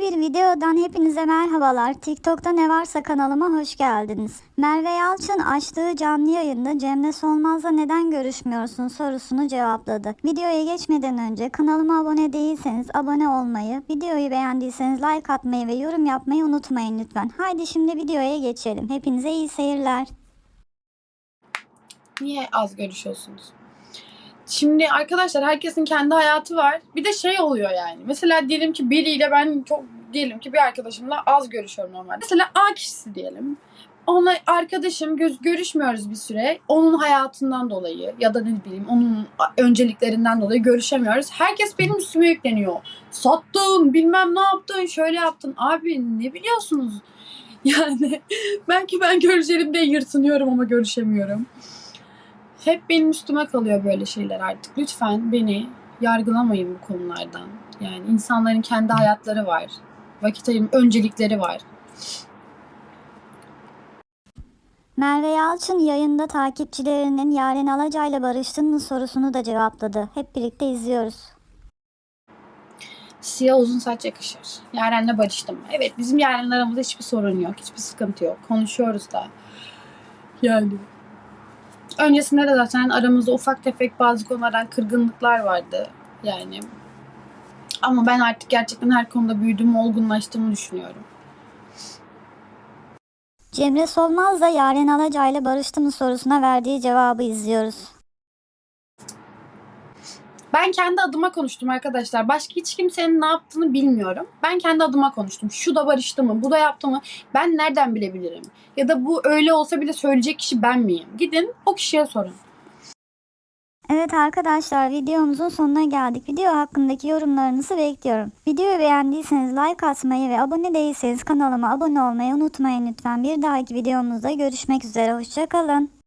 Videodan hepinize merhabalar. TikTok'ta ne varsa kanalıma hoş geldiniz. Merve Yalçın açtığı canlı yayında Cemre Solmaz'la neden görüşmüyorsun sorusunu cevapladı. Videoya geçmeden önce kanalıma abone değilseniz abone olmayı, videoyu beğendiyseniz like atmayı ve yorum yapmayı unutmayın lütfen. Haydi şimdi videoya geçelim. Hepinize iyi seyirler. Niye az görüşüyorsunuz? Şimdi arkadaşlar herkesin kendi hayatı var. Bir de şey oluyor yani. Mesela diyelim ki biriyle ben çok diyelim ki bir arkadaşımla az görüşüyorum normalde. Mesela A kişisi diyelim. Onunla arkadaşım göz, görüşmüyoruz bir süre. Onun hayatından dolayı ya da ne bileyim onun önceliklerinden dolayı görüşemiyoruz. Herkes benim üstüme yükleniyor. Sattın, bilmem ne yaptın, şöyle yaptın. Abi ne biliyorsunuz? Yani belki ben görüşelim diye yırtınıyorum ama görüşemiyorum. Hep benim üstüme kalıyor böyle şeyler artık. Lütfen beni yargılamayın bu konulardan. Yani insanların kendi hayatları var. Vakit ayırım öncelikleri var. Merve Yalçın yayında takipçilerinin Yaren Alacay'la barıştın mı sorusunu da cevapladı. Hep birlikte izliyoruz. Siyah uzun saç yakışır. Yaren'le barıştım. Evet bizim Yaren'le aramızda hiçbir sorun yok. Hiçbir sıkıntı yok. Konuşuyoruz da. Yani. Öncesinde de zaten aramızda ufak tefek bazı konulardan kırgınlıklar vardı. Yani. Ama ben artık gerçekten her konuda büyüdüğümü, olgunlaştığımı düşünüyorum. Cemre Solmaz da Yaren Alacay'la barıştı mı sorusuna verdiği cevabı izliyoruz. Ben kendi adıma konuştum arkadaşlar. Başka hiç kimsenin ne yaptığını bilmiyorum. Ben kendi adıma konuştum. Şu da barıştı mı, bu da yaptı mı? Ben nereden bilebilirim? Ya da bu öyle olsa bile söyleyecek kişi ben miyim? Gidin o kişiye sorun. Evet arkadaşlar videomuzun sonuna geldik. Video hakkındaki yorumlarınızı bekliyorum. Videoyu beğendiyseniz like atmayı ve abone değilseniz kanalıma abone olmayı unutmayın lütfen. Bir dahaki videomuzda görüşmek üzere. Hoşçakalın.